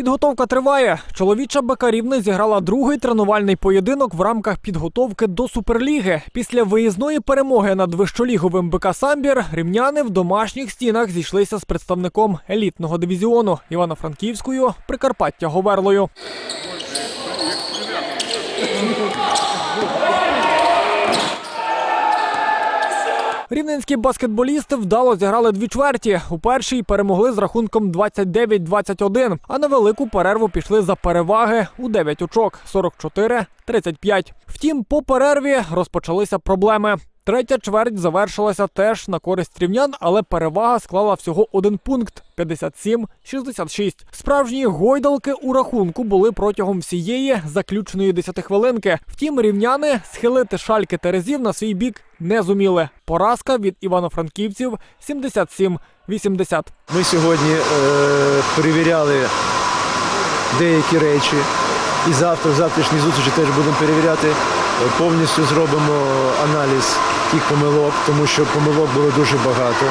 Підготовка триває. Чоловіча БК зіграла другий тренувальний поєдинок в рамках підготовки до суперліги. Після виїзної перемоги над вищоліговим БК Самбір рівняни в домашніх стінах зійшлися з представником елітного дивізіону Івано-Франківською Прикарпаття Говерлою. Рівненські баскетболісти вдало зіграли дві чверті. У першій перемогли з рахунком 29-21, а на велику перерву пішли за переваги у 9 очок 44-35. Втім, по перерві розпочалися проблеми. Третя чверть завершилася теж на користь рівнян, але перевага склала всього один пункт 57-66. Справжні гойдалки у рахунку були протягом всієї заключеної 10 хвилинки. Втім, рівняни схилити шальки терезів на свій бік не зуміли. Поразка від івано-франківців 77-80. Ми сьогодні е, перевіряли деякі речі. І завтра, в завтрашній зустрічі теж будемо перевіряти. Повністю зробимо аналіз тих помилок, тому що помилок було дуже багато.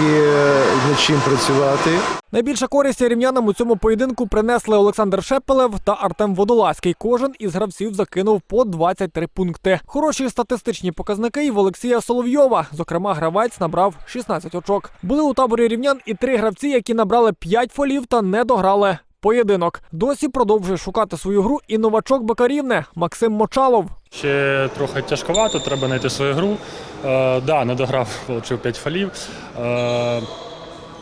Є над чим працювати. Найбільша користь рівнянам у цьому поєдинку принесли Олександр Шепелев та Артем Водолазький. Кожен із гравців закинув по 23 пункти. Хороші статистичні показники і в Олексія Соловйова. Зокрема, гравець набрав 16 очок. Були у таборі рівнян і три гравці, які набрали 5 фолів та не дограли. Поєдинок досі продовжує шукати свою гру і новачок Бакарівне Максим Мочалов. Ще трохи тяжковато, треба знайти свою гру. Е, да, не дограв, отримав 5 фалів. Е,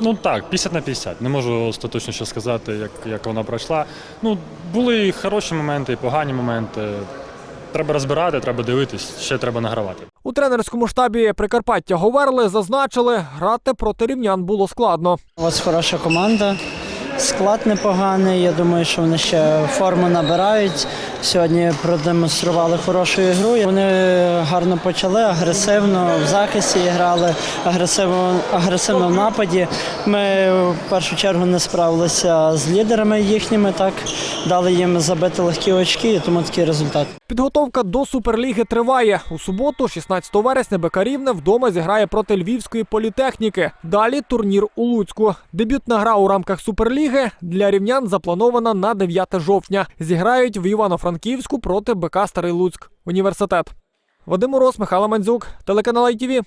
ну так, 50 на 50. Не можу остаточно ще сказати, як, як вона пройшла. Ну, були і хороші моменти, і погані моменти. Треба розбирати, треба дивитись, ще треба награвати. У тренерському штабі Прикарпаття Говерли зазначили, грати проти рівнян було складно. У вас хороша команда, склад непоганий. Я думаю, що вони ще форму набирають. Сьогодні продемонстрували хорошу ігру. Вони гарно почали, агресивно в захисті грали, агресивно, агресивно в нападі. Ми в першу чергу не справилися з лідерами їхніми, так дали їм забити легкі очки, і тому такий результат. Підготовка до суперліги триває. У суботу, 16 вересня, БК Рівне вдома зіграє проти львівської політехніки. Далі турнір у Луцьку. Дебютна гра у рамках суперліги для рівнян запланована на 9 жовтня. Зіграють в Івано-Франківську проти БК Старий Луцьк. Університет. Вадим Урос, Михайло Мандзюк, телеканал ITV.